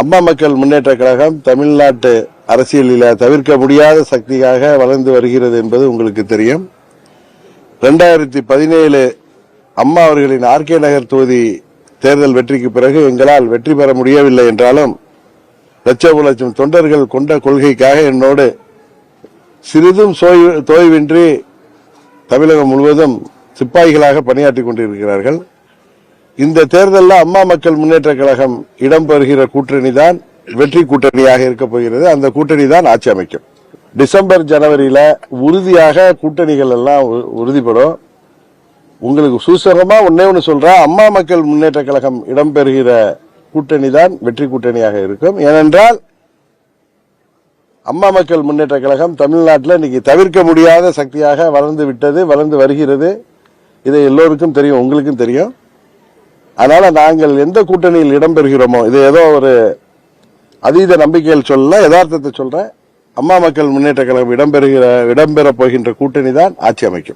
அம்மா மக்கள் முன்னேற்ற கழகம் தமிழ்நாட்டு அரசியலில் தவிர்க்க முடியாத சக்தியாக வளர்ந்து வருகிறது என்பது உங்களுக்கு தெரியும். ரெண்டாயிரத்தி பதினேழு அம்மா அவர்களின் ஆர்கே நகர் தொகுதி தேர்தல் வெற்றிக்கு பிறகு எங்களால் வெற்றி பெற முடியவில்லை என்றாலும் லட்சம் லட்சம் தொண்டர்கள் கொண்ட கொள்கைக்காக என்னோடு சிறிதும் தோய்வின்றி தமிழகம் முழுவதும் சிப்பாய்களாக பணியாற்றிக் கொண்டிருக்கிறார்கள். இந்த தேர்தலில் அம்மா மக்கள் முன்னேற்ற கழகம் இடம்பெறுகிற கூட்டணி தான் வெற்றி கூட்டணியாக இருக்க போகிறது. அந்த கூட்டணி தான் ஆட்சி அமைக்கும். டிசம்பர் ஜனவரியில உறுதியாக கூட்டணிகள் எல்லாம் உ- உறுதிப்படும். உங்களுக்கு சூசகமா ஒன்னே ஒன்று சொல்றேன் அம்மா மக்கள் முன்னேற்ற கழகம் இடம்பெறுகிற கூட்டணி தான் வெற்றி கூட்டணியாக இருக்கும். ஏனென்றால் அம்மா மக்கள் முன்னேற்ற கழகம் தமிழ்நாட்டில் இன்னைக்கு தவிர்க்க முடியாத சக்தியாக வளர்ந்து விட்டது வளர்ந்து வருகிறது. இது எல்லோருக்கும் தெரியும் உங்களுக்கும் தெரியும். அதனால நாங்கள் எந்த கூட்டணியில் இடம்பெறுகிறோமோ இது ஏதோ ஒரு அதீத நம்பிக்கையில் சொல்ல யதார்த்தத்தை சொல்றேன் அம்மா மக்கள் முன்னேற்ற கழகம் இடம்பெறுகிற இடம்பெறப் போகின்ற கூட்டணி தான் ஆட்சி அமைக்கும்.